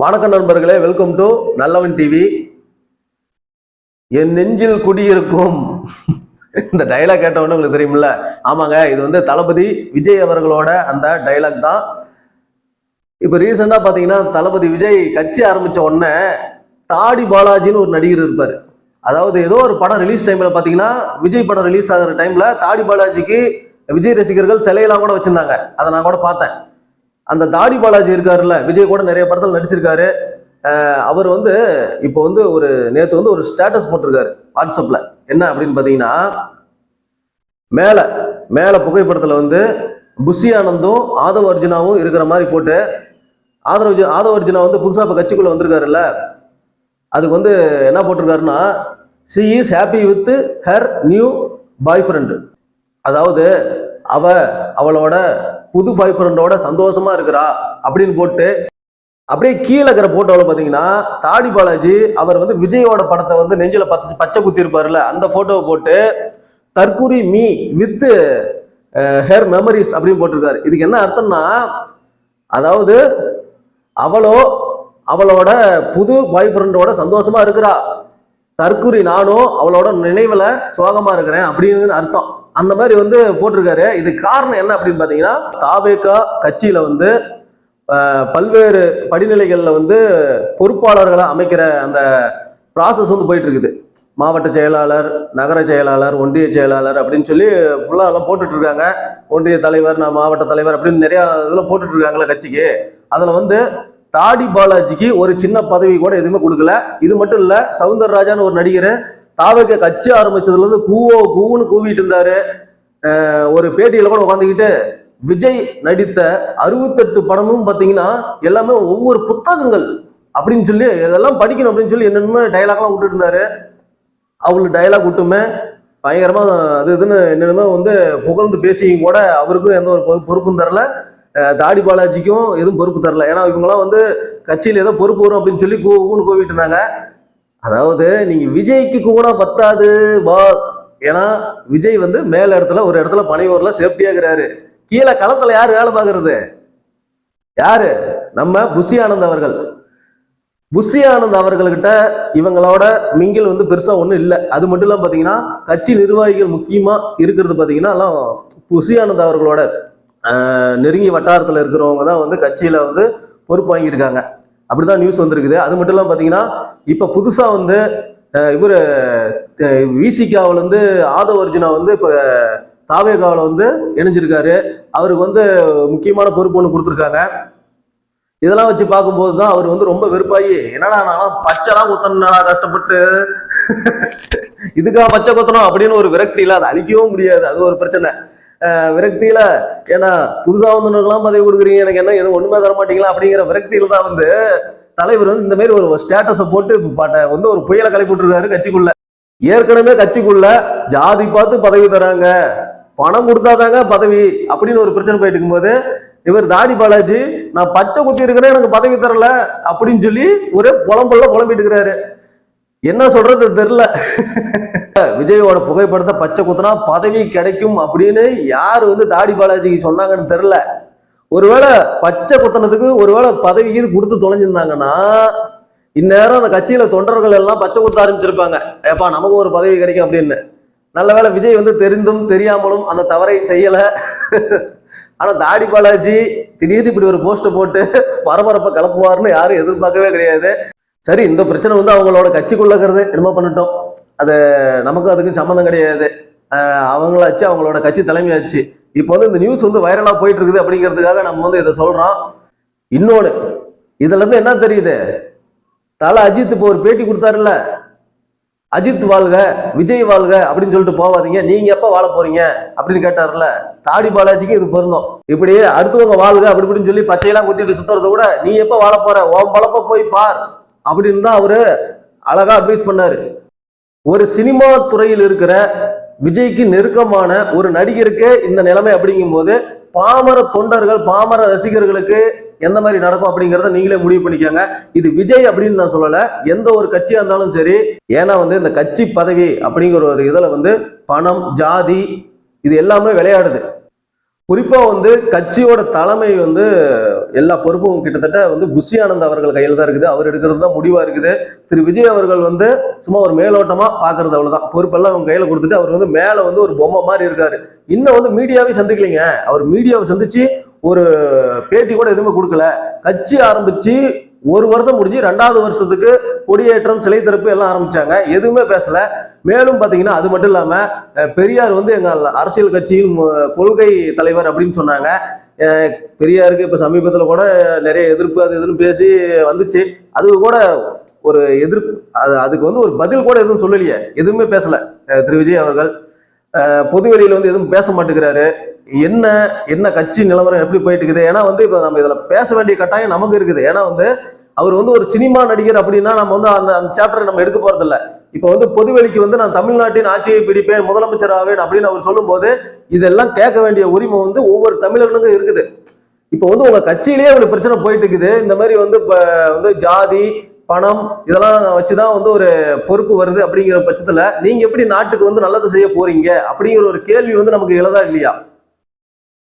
வணக்கம் நண்பர்களே welcome to Nallavan TV என் நெஞ்சில் குடியிருக்கும். இந்த டைலாக் கேட்டவொன்னு உங்களுக்கு தெரியுமில்ல ஆமாங்க இது வந்து தளபதி விஜய் அவர்களோட அந்த டைலாக் தான். இப்போ ரீசெண்டாக பார்த்தீங்கன்னா தளபதி விஜய் கட்சி ஆரம்பிச்ச உடனே தாடி பாலாஜின்னு ஒரு நடிகர் இருப்பார். அதாவது ஏதோ ஒரு படம் ரிலீஸ் டைமில் பார்த்தீங்கன்னா விஜய் படம் ரிலீஸ் ஆகிற டைமில் தாடி பாலாஜிக்கு விஜய் ரசிகர்கள் சிலையெல்லாம் கூட வச்சுருந்தாங்க. அதை நான் கூட பார்த்தேன். அந்த தாடி பாலாஜி இருக்காருல்ல விஜய் கூட நிறைய படத்தில் நடிச்சிருக்காரு. அவர் வந்து இப்போ வந்து ஒரு நேற்று வந்து ஒரு ஸ்டேட்டஸ் போட்டிருக்காரு வாட்ஸ்அப்பில் என்ன அப்படின்னு பார்த்தீங்கன்னா மேலே மேலே புகைப்படத்தில் வந்து புஷி ஆனந்தும் ஆதவ அர்ஜுனாவும் இருக்கிற மாதிரி போட்டு ஆதரவு ஆதவ அர்ஜுனா வந்து புதுசாக இப்போ கட்சிக்குள்ளே வந்திருக்காருல்ல. அதுக்கு வந்து என்ன போட்டிருக்காருன்னா she is happy with her new boyfriend அதாவது அவ அவளோட புது பாய் ஃப்ரெண்டோட சந்தோஷமா இருக்கிறா அப்படின்னு போட்டு அப்படியே கீழே இருக்கிற போட்டோவில் பார்த்தீங்கன்னா தாடி பாலாஜி அவர் வந்து விஜயோட படத்தை வந்து நெஞ்சில பத்து பச்சை குத்தி இருப்பார்ல அந்த போட்டோவை போட்டு தற்கூரி மீ வித் ஹேர் மெமரிஸ் அப்படின்னு போட்டிருக்காரு. இதுக்கு என்ன அர்த்தம்னா அதாவது அவளோ அவளோட புது பாய் ஃப்ரெண்டோட சந்தோஷமா இருக்கிறா. தற்கூரி நானும் அவளோட நினைவுல சோகமா இருக்கிறேன் அப்படின்னு அர்த்தம். அந்த மாதிரி வந்து போட்டிருக்காரு. இது காரணம் என்ன அப்படின்னு பார்த்தீங்கன்னா தாவேகா கட்சியில் வந்து பல்வேறு படிநிலைகளில் வந்து பொறுப்பாளர்களை அமைக்கிற அந்த ப்ராசஸ் வந்து போயிட்டு இருக்குது மாவட்ட செயலாளர் நகர செயலாளர் ஒன்றிய செயலாளர் அப்படின்னு சொல்லி ஃபுல்லாக எல்லாம் ஒன்றிய தலைவர் நான் மாவட்ட தலைவர் அப்படின்னு நிறையா இதில் போட்டுட்ருக்காங்களே கட்சிக்கு. அதில் வந்து தாடி பாலாஜிக்கு ஒரு சின்ன பதவி கூட எதுவுமே கொடுக்கல. இது மட்டும் இல்லை சவுந்தரராஜான்னு ஒரு நடிகர் தாவக கட்சி ஆரம்பிச்சதுலேருந்து கூவோ கூவுன்னு கூவிட்டு இருந்தாரு. ஒரு பேட்டியில் கூட உட்காந்துக்கிட்டு விஜய் நடித்த அறுபத்தெட்டு படமும் பார்த்தீங்கன்னா எல்லாமே ஒவ்வொரு புத்தகங்கள் அப்படின்னு சொல்லி இதெல்லாம் படிக்கணும் அப்படின்னு சொல்லி என்னென்ன டைலாக்லாம் விட்டுட்டு இருந்தாரு. அவங்களுக்கு டைலாக் விட்டுமே பயங்கரமாக அது இதுன்னு என்னென்னமோ வந்து புகழ்ந்து பேசியும் கூட அவருக்கும் எந்த ஒரு பொறுப்பும் தரல. தாடி பாலாஜிக்கும் எதுவும் பொறுப்பு தரல. ஏன்னா இவங்கெல்லாம் வந்து கட்சியில் ஏதோ பொறுப்பு வரும் அப்படின்னு சொல்லி கூ கூன்னு கூவிட்டு இருந்தாங்க. அதாவது நீங்க விஜய்க்கு கூட பத்தாது பாஸ் ஏன்னா விஜய் வந்து மேல இடத்துல ஒரு இடத்துல பனையூர்ல சேஃப்டியா இருக்கிறாரு. கீழே களத்துல யாரு வேலை பார்க்கறது? யாரு? நம்ம புஷி ஆனந்த் அவர்கள். புஷி ஆனந்த் அவர்கள்கிட்ட இவங்களோட மிங்கில் வந்து பெருசா ஒன்றும் இல்லை. அது மட்டும் இல்லாம பாத்தீங்கன்னா கட்சி நிர்வாகிகள் முக்கியமா இருக்கிறது பாத்தீங்கன்னா எல்லாம் புஷி ஆனந்த் அவர்களோட நெருங்கி நெருங்கிய வட்டாரத்துல இருக்கிறவங்க தான் வந்து கட்சியில வந்து பொறுப்பு வாங்கியிருக்காங்க. அப்படிதான் நியூஸ் வந்திருக்குது. அது மட்டும் இல்லாம பார்த்தீங்கன்னா இப்போ புதுசாக வந்து இவர் இவரு விசிகாவில் வந்து ஆதவ அர்ஜுனா வந்து இப்போ தாவேகாவில் வந்து இணைஞ்சிருக்காரு. அவருக்கு வந்து முக்கியமான பொறுப்பு ஒன்று கொடுத்துருக்காங்க. இதெல்லாம் வச்சு பார்க்கும்போது தான் அவர் வந்து ரொம்ப வெறுப்பாகி என்னடா நான் பச்சைலாம் குத்தணும்னா கஷ்டப்பட்டு. இதுக்காக பச்சை குத்தணும் அப்படின்னு ஒரு விரக்தியில அதை அழிக்கவும் முடியாது. அது ஒரு பிரச்சனை. விரக்தியில ஏன்னா புதுசா வந்தவனுக்கெல்லாம் பதவி கொடுக்குறீங்க எனக்கு என்ன எனக்கு ஒண்ணுமே தர மாட்டீங்களா அப்படிங்கிற விரக்தியில தான் வந்து தலைவர் வந்து இந்த மாதிரி ஒரு ஸ்டேட்டஸை போட்டு பாட்ட வந்து ஒரு புயலை கிளப்பி விட்டுருக்காரு கட்சிக்குள்ள. ஏற்கனவே கட்சிக்குள்ள ஜாதி பார்த்து பதவி தராங்க பணம் கொடுத்தாதாங்க பதவி அப்படின்னு ஒரு பிரச்சனை போயிட்டு இருக்கும்போது இவர் தாடி பாலாஜி நான் பச்சை குத்தி இருக்கிறேன் எனக்கு பதவி தரல அப்படின்னு சொல்லி ஒரே புலம்புல புலம்பிட்டு இருக்கிறாரு. என்ன சொல்றது தெரியல. விஜயோட புகைப்படத்தை பச்சை குத்துனா பதவி கிடைக்கும் அப்படின்னு யார் வந்து தாடி பாலாஜிக்கு சொன்னாங்கன்னு தெரியல. ஒருவேளை பச்சை குத்துனதுக்கு ஒருவேளை பதவி இது கொடுத்து தொலைஞ்சிருந்தாங்கன்னா இந்நேரம் அந்த கட்சியில தொண்டர்கள் எல்லாம் பச்சை குத்த ஆரம்பிச்சிருப்பாங்க. ஏப்பா நமக்கு ஒரு பதவி கிடைக்கும் அப்படின்னு. நல்ல வேளை விஜய் வந்து தெரிந்தும் தெரியாமலும் அந்த தவறை செய்யல. ஆனா தாடி பாலாஜி திடீர்னு இப்படி ஒரு போஸ்ட் போட்டு பரபரப்பை கிளப்புவார்னு யாரும் எதிர்பார்க்கவே கிடையாது. சரி இந்த பிரச்சனை வந்து அவங்களோட கட்சிக்குள்ளக்கிறது என்னமோ பண்ணிட்டோம். அது நமக்கும் அதுக்கும் சம்மந்தம் கிடையாது. அவங்களாச்சு அவங்களோட கட்சி தலைமையாச்சு இப்போ வந்து இந்த நியூஸ் வந்து வைரலா போயிட்டு இருக்குது அப்படிங்கிறதுக்காக நம்ம வந்து இதை சொல்றோம். இன்னொன்று இதுல இருந்து என்ன தெரியுது? தலை அஜித் இப்போ ஒரு பேட்டி கொடுத்தாருல்ல. அஜித் வாழ்க விஜய் வாழ்க அப்படின்னு சொல்லிட்டு போவாதீங்க. நீங்க எப்ப வாழ போறீங்க? அப்படின்னு கேட்டார்ல தாடி பாலாஜிக்கு இது பொருந்தும். இப்படி அடுத்தவங்க வாழ்க அப்படி இப்படின்னு சொல்லி பச்சையெல்லாம் குத்திட்டு சுத்துறத விட நீ எப்ப வாழ போற? உன் பழப்ப போய் பார். அப்படின்னு தான் அவரு அழகா அட்வைஸ் பண்ணாரு. ஒரு சினிமா துறையில் இருக்கிற விஜய்க்கு நெருக்கமான ஒரு நடிகருக்கு இந்த நிலைமை அப்படிங்கும்போது பாமர தொண்டர்கள் பாமர ரசிகர்களுக்கு எந்த மாதிரி நடக்கும் அப்படிங்கிறத நீங்களே முடிவு பண்ணிக்கோங்க. இது விஜய் அப்படின்னு நான் சொல்லல. எந்த ஒரு கட்சியா இருந்தாலும் சரி ஏன்னா வந்து இந்த கட்சி பதவி அப்படிங்கிற ஒரு இதுல வந்து பணம் ஜாதி இது எல்லாமே விளையாடுது. குறிப்பாக வந்து கட்சியோட தலைமை வந்து எல்லா பொறுப்பும் கிட்டத்தட்ட வந்து குஷி ஆனந்த் அவர்கள் கையில் தான் இருக்குது. அவர் எடுக்கிறது தான் முடிவாக இருக்குது. திரு விஜய் அவர்கள் வந்து சும்மா ஒரு மேலோட்டமாக பார்க்கறது அவ்வளோதான் பொறுப்பெல்லாம் அவங்க கையில் கொடுத்துட்டு அவர் வந்து மேலே வந்து ஒரு பொம்மை மாதிரி இருக்காரு. இன்னும் வந்து மீடியாவே சந்திக்கலைங்க. அவர் மீடியாவை சந்திச்சு ஒரு பேட்டி கூட எதுவுமே கொடுக்கல. கட்சி ஆரம்பிச்சு ஒரு வருஷம் முடிஞ்சு ரெண்டாவது வருஷத்துக்கு கொடியேற்றம் சிலை திறப்பு எல்லாம் ஆரம்பிச்சாங்க. எதுவுமே பேசல. மேலும் பார்த்தீங்கன்னா அது மட்டும் இல்லாமல் பெரியார் வந்து எங்கள் அரசியல் கட்சியின் கொள்கை தலைவர் அப்படின்னு சொன்னாங்க. பெரியாருக்கு இப்போ சமீபத்தில் கூட நிறைய எதிர்ப்பு அது இதுன்னு பேசி வந்துச்சு. அது கூட ஒரு எதிர்ப்பு அது அதுக்கு வந்து ஒரு பதில் கூட எதுவும் சொல்லலையே. எதுவுமே பேசலை திரு விஜய் அவர்கள். பொதுவெளியில் வந்து எதுவும் பேச மாட்டேங்கிறாரு. என்ன என்ன கட்சி நிலவரம் எப்படி போயிட்டு இருக்குது ஏன்னா வந்து இப்போ நம்ம இதில் பேச வேண்டிய கட்டாயம் நமக்கு இருக்குது. ஏன்னா வந்து அவர் வந்து ஒரு சினிமா நடிகர் அப்படின்னா நம்ம வந்து அந்த அந்த சாப்டரை நம்ம எடுக்க போறது இப்போ வந்து பொதுவெளிக்கு வந்து நான் தமிழ்நாட்டின் ஆட்சியை பிடிப்பேன் முதலமைச்சர் ஆவேன் அப்படின்னு அவர் சொல்லும்போது இதெல்லாம் கேட்க வேண்டிய உரிமை வந்து ஒவ்வொரு தமிழர்களுக்கும் இருக்குது. இப்போ வந்து உங்க கட்சியிலேயே ஒரு பிரச்சனை போயிட்டு இருக்குது இந்த மாதிரி வந்து இப்போ வந்து ஜாதி பணம் இதெல்லாம் வச்சுதான் வந்து ஒரு பொறுப்பு வருது அப்படிங்கிற பட்சத்துல நீங்க எப்படி நாட்டுக்கு வந்து நல்லது செய்ய போறீங்க அப்படிங்கிற ஒரு கேள்வி வந்து நமக்கு எழுதா இல்லையா?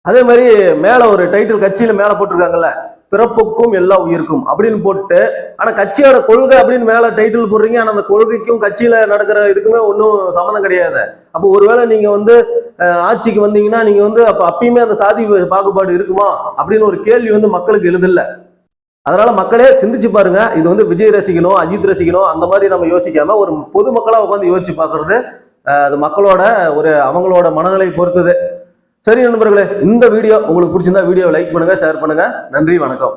அதே மாதிரி மேல ஒரு டைட்டில் கட்சியில மேல போட்டிருக்காங்கல்ல பிறப்புக்கும் எல்லா உயிருக்கும் அப்படின்னு போட்டு ஆனா கட்சியோட கொள்கை அப்படின்னு மேல டைட்டில் போடுறீங்க. ஆனா அந்த கொள்கைக்கும் கட்சியில நடக்கிற இதுக்குமே ஒன்றும் சம்மந்தம் கிடையாது. அப்போ ஒருவேளை நீங்க வந்து ஆட்சிக்கு வந்தீங்கன்னா நீங்க வந்து அப்ப அப்பயுமே அந்த சாதி பாகுபாடு இருக்குமா அப்படின்னு ஒரு கேள்வி வந்து மக்களுக்கு எழுதில்ல. அதனால மக்களே சிந்திச்சு பாருங்க. இது வந்து விஜய் ரசிக்கணும் அஜித் ரசிக்கணும் அந்த மாதிரி நம்ம யோசிக்காம ஒரு பொதுமக்களா உட்காந்து யோசிச்சு பாக்குறது அது மக்களோட ஒரு அவங்களோட மனநிலை பொறுத்தது. சரி நண்பர்களே இந்த வீடியோ உங்களுக்கு பிடிச்சிருந்தா வீடியோ லைக் பண்ணுங்க ஷேர் பண்ணுங்க. நன்றி வணக்கம்.